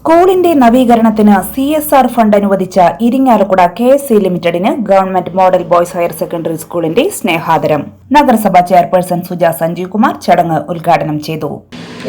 സ്കൂളിന്റെ നവീകരണത്തിന് C S R fund അനുവദിച്ച Irinjalakuda K S C ലിമിറ്റഡിന് government model boys higher secondary സ്കൂളിന്റെ സ്നേഹാദരം. നഗരസഭാ ചെയർപേഴ്സൺ സുജ സഞ്ജീവ് കുമാർ ചടങ്ങ് ഉദ്ഘാടനം ചെയ്തു.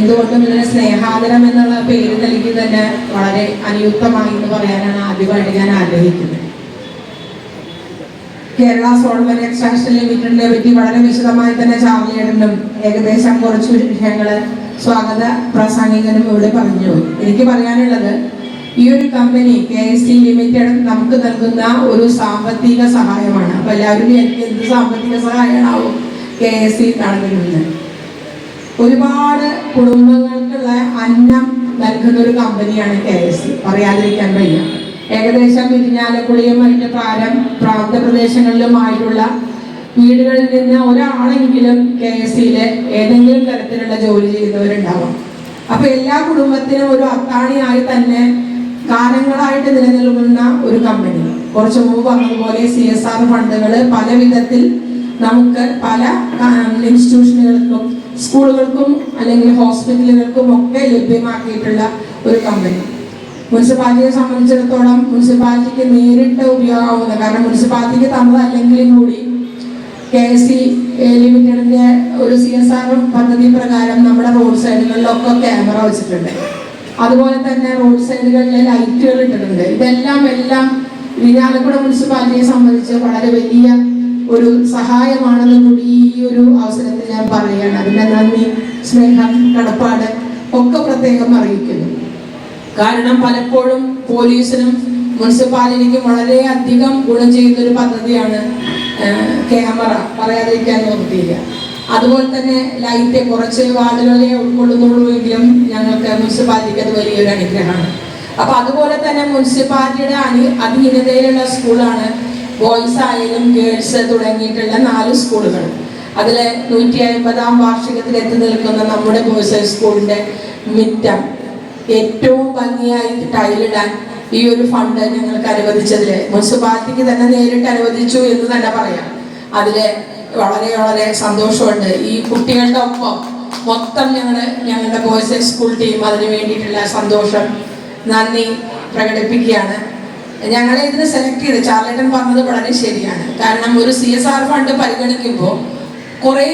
എന്തുകൊണ്ടും ഇതിന് സ്നേഹാദരം എന്നുള്ള പേര് നൽകി തന്നെ വളരെ അനുയുക്തമായി എന്ന് പറയാനാണ് ആദ്യമായിട്ട് ഞാൻ ആഗ്രഹിക്കുന്നത്. കേരള സോൾവർ എക്സ്ട്രാക്ഷൻ ലിമിറ്റഡിനെ പറ്റി വളരെ വിശദമായി തന്നെ ചാർജ് ഏകദേശം കുറച്ച് വിഷയങ്ങൾ സ്വാഗത പ്രാസംഗികനും ഇവിടെ പറഞ്ഞു. എനിക്ക് പറയാനുള്ളത് ഈ ഒരു company K S T limited നമുക്ക് നൽകുന്ന ഒരു സാമ്പത്തിക സഹായമാണ്. അപ്പൊ എല്ലാവരും എനിക്ക് എന്ത് സാമ്പത്തിക സഹായമാണാവും കെ എസ് ടി നടന്നിരുന്നത് ഒരുപാട് കുടുംബങ്ങൾക്കുള്ള അന്നം നൽകുന്ന ഒരു കമ്പനിയാണ് കെ എസ് ടി പറയാതിരിക്കാൻ വയ്യ. ഏകദേശം ഇരിഞ്ഞാലക്കുളിയും അതിന്റെ പ്രാരം പ്രാന്തപ്രദേശങ്ങളിലുമായിട്ടുള്ള വീടുകളിൽ നിന്ന് ഒരാളെങ്കിലും കെ എസ് സിയിലെ ഏതെങ്കിലും തരത്തിലുള്ള ജോലി ചെയ്യുന്നവരുണ്ടാവാം അപ്പൊ എല്ലാ കുടുംബത്തിനും ഒരു അത്താണിയായി തന്നെ കാലങ്ങളായിട്ട് നിലനിൽക്കുന്ന ഒരു കമ്പനി കുറച്ച് മുമ്പ് പറഞ്ഞതുപോലെ സി എസ് ആർ ഫണ്ടുകൾ പല വിധത്തിൽ നമുക്ക് പല ഇൻസ്റ്റിറ്റ്യൂഷനുകൾക്കും സ്കൂളുകൾക്കും അല്ലെങ്കിൽ ഹോസ്പിറ്റലുകൾക്കും ഒക്കെ ലഭ്യമാക്കിയിട്ടുള്ള ഒരു കമ്പനി മുനിസിപ്പാലിറ്റിയെ സംബന്ധിച്ചിടത്തോളം മുനിസിപ്പാലിറ്റിക്ക് നേരിട്ട് ഉപയോഗമാവുന്ന കാരണം മുനിസിപ്പാലിറ്റിക്ക് തന്നതല്ലെങ്കിലും കൂടി കെ എസ് സി ലിമിറ്റഡിന്റെ ഒരു സി എസ് ആർ പദ്ധതി പ്രകാരം നമ്മുടെ റോഡ് സൈഡുകളിലൊക്കെ ക്യാമറ വെച്ചിട്ടുണ്ട്. അതുപോലെ തന്നെ റോഡ് സൈഡുകളിലെ ലൈറ്റുകൾ ഇട്ടിട്ടുണ്ട്. ഇതെല്ലാം എല്ലാം ഇരിഞ്ഞാലക്കുട മുനിസിപ്പാലിറ്റിയെ സംബന്ധിച്ച് വളരെ വലിയ ഒരു സഹായമാണെന്ന് കൂടി ഈ ഒരു അവസരത്തിൽ ഞാൻ പറയുകയാണ്. അതിന്റെ നന്ദി സ്നേഹം കടപ്പാട് ഒക്കെ പ്രത്യേകം അറിയിക്കുന്നു. കാരണം പലപ്പോഴും പോലീസിനും മുനിസിപ്പാലിറ്റിക്കും വളരെ അധികം ഗുണം ചെയ്യുന്ന ഒരു പദ്ധതിയാണ് ക്യാമറ പറയാതിരിക്കാൻ നിർത്തിയില്ല അതുപോലെ തന്നെ ലൈറ്റ് കുറച്ച് വാതിലുകളെ ഉൾക്കൊള്ളുന്നുള്ളൂ എങ്കിലും ഞങ്ങൾക്ക് മുനിസിപ്പാലിറ്റിക്ക് അത് വലിയൊരു അനുഗ്രഹമാണ്. അപ്പൊ അതുപോലെ തന്നെ മുനിസിപ്പാലിറ്റിയുടെ അനി അധീനതയിലുള്ള സ്കൂളാണ് ബോയ്സ് ആയാലും ഗേൾസ് തുടങ്ങിയിട്ടുള്ള നാല് സ്കൂളുകൾ. അതിൽ നൂറ്റി അൻപതാം വാർഷികത്തിൽ എത്തി നിൽക്കുന്ന നമ്മുടെ ബോയ്സ് ഹൈ സ്കൂളിന്റെ മിറ്റം ഏറ്റവും ഭംഗിയായി ടൈലിടാൻ ഈ ഒരു ഫണ്ട് ഞങ്ങൾക്ക് അനുവദിച്ചതിൽ മുനിസിപ്പാലിറ്റിക്ക് തന്നെ നേരിട്ട് അനുവദിച്ചു എന്ന് തന്നെ പറയാം. അതിൽ വളരെ വളരെ സന്തോഷമുണ്ട്. ഈ കുട്ടികളുടെ ഒപ്പം മൊത്തം ഞങ്ങൾ ഞങ്ങളുടെ ബോയ്സ് സ്കൂൾ ടീം അതിന് വേണ്ടിയിട്ടുള്ള സന്തോഷം നന്ദി പ്രകടിപ്പിക്കുകയാണ്. ഞങ്ങളെ ഇതിന് സെലക്ട് ചെയ്ത് ചാർലേട്ടൻ പറഞ്ഞത് വളരെ ശരിയാണ്. കാരണം ഒരു സി എസ് ആർ ഫണ്ട് പരിഗണിക്കുമ്പോൾ കുറേ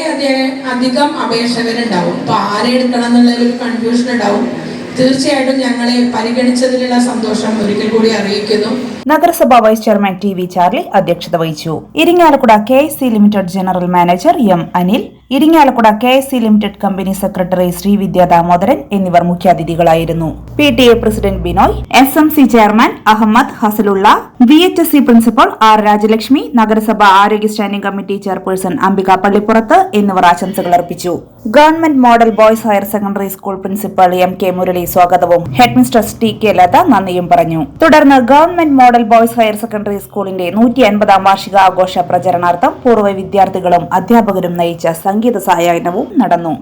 അധികം അപേക്ഷകരുണ്ടാവും. അപ്പോൾ ആരെ എടുക്കണം എന്നുള്ള ഒരു കൺഫ്യൂഷൻ ഉണ്ടാവും. തീർച്ചയായിട്ടും ഞങ്ങളെ പരിഗണിച്ചതിലുള്ള സന്തോഷം ഒരിക്കൽ കൂടി അറിയിക്കുന്നു. നഗരസഭാ vice chairman T V Charlie അധ്യക്ഷത വഹിച്ചു. Irinjalakuda K limited general manager M Anil Irinjalakuda K S C limited company secretary Sreevidya Damodaran എന്നിവർ മുഖ്യാതിഥികളായിരുന്നു. P T A president Binoy S M C chairman Ahammed Hasalulla V H S C principal R Rajalakshmi നഗരസഭ ആരോഗ്യ standing committee chairperson Ambika Pallippurath എന്നിവർ ആശംസകൾ അർപ്പിച്ചു. Government model boys higher secondary school principal M K Murali സ്വാഗതവും headmistress T K Latha നന്ദിയും പറഞ്ഞു. തുടർന്ന് government model boys higher secondary സ്കൂളിന്റെ നൂറ്റി അൻപതാം വാർഷിക ആഘോഷ പ്രചരണാർത്ഥം പൂർവ വിദ്യാർത്ഥികളും അധ്യാപകരും നയിച്ച സംഗീത സായാഹ്നവും നടന്നു.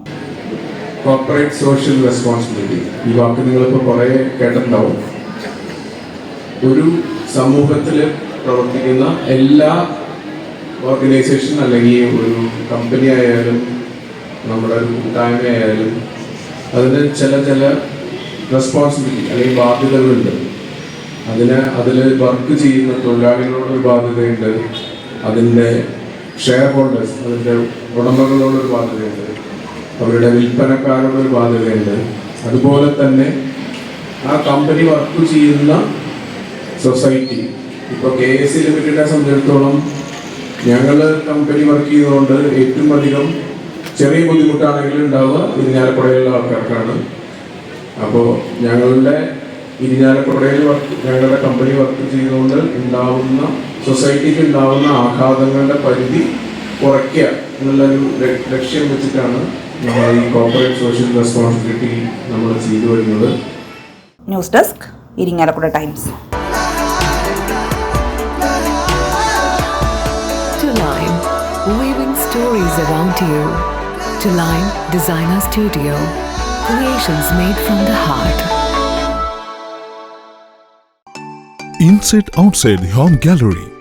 കോർപ്പറേറ്റ് സോഷ്യൽ റെസ്പോൺസിബിലിറ്റി ഈ വാക്ക് നിങ്ങളിപ്പോൾ കുറേ കേട്ടിട്ടുണ്ടാവും. ഒരു സമൂഹത്തിൽ പ്രവർത്തിക്കുന്ന എല്ലാ ഓർഗനൈസേഷൻ അല്ലെങ്കിൽ ഒരു കമ്പനി ആയാലും നമ്മുടെ ഒരു കൂട്ടായ്മ ആയാലും അതിന് ചില ചില റെസ്പോൺസിബിലിറ്റി അല്ലെങ്കിൽ ബാധ്യതകളുണ്ട്. അതിന് അതിൽ വർക്ക് ചെയ്യുന്ന തൊഴിലാളികളോടൊരു ബാധ്യതയുണ്ട്. അതിന്റെ ഷെയർ ഹോൾഡേഴ്സ് അതിന്റെ ഉടമകളോടൊരു ബാധ്യതയുണ്ട്. അവരുടെ വിൽപ്പനക്കാരോടൊരു ബാധ്യതയുണ്ട്. അതുപോലെ തന്നെ ആ കമ്പനി വർക്ക് ചെയ്യുന്ന സൊസൈറ്റി. ഇപ്പോൾ കെ എസ് സി ലിമിറ്റഡിനെ സംബന്ധിച്ചിടത്തോളം ഞങ്ങൾ കമ്പനി വർക്ക് ചെയ്തുകൊണ്ട് ഏറ്റവും അധികം ചെറിയ ബുദ്ധിമുട്ടാണെങ്കിലും ഉണ്ടാവുക ഇരിഞ്ഞാലക്കുടയിലുള്ള ആൾക്കാർക്കാണ്. അപ്പോൾ ഞങ്ങളുടെ ഇരിഞ്ഞാലക്കുടയിൽ വർക്ക് ഞങ്ങളുടെ കമ്പനി വർക്ക് ചെയ്തുകൊണ്ട് ഉണ്ടാവുന്ന സൊസൈറ്റിക്ക് ഉണ്ടാകുന്ന ആഘാതങ്ങളുടെ പരിധി കുറയ്ക്കുക എന്നുള്ളൊരു ലക്ഷ്യം വെച്ചിട്ടാണ് നമ്മൾ ഈ കോർപ്പറേറ്റ് സോഷ്യൽ റെസ്പോൺസിബിലിറ്റി നമ്മൾ ചെയ്തു വരുന്നത് news desk Irinjalakuda times weaving stories around you. To Lime Designer Studio, creations made from the heart. Inside outside home gallery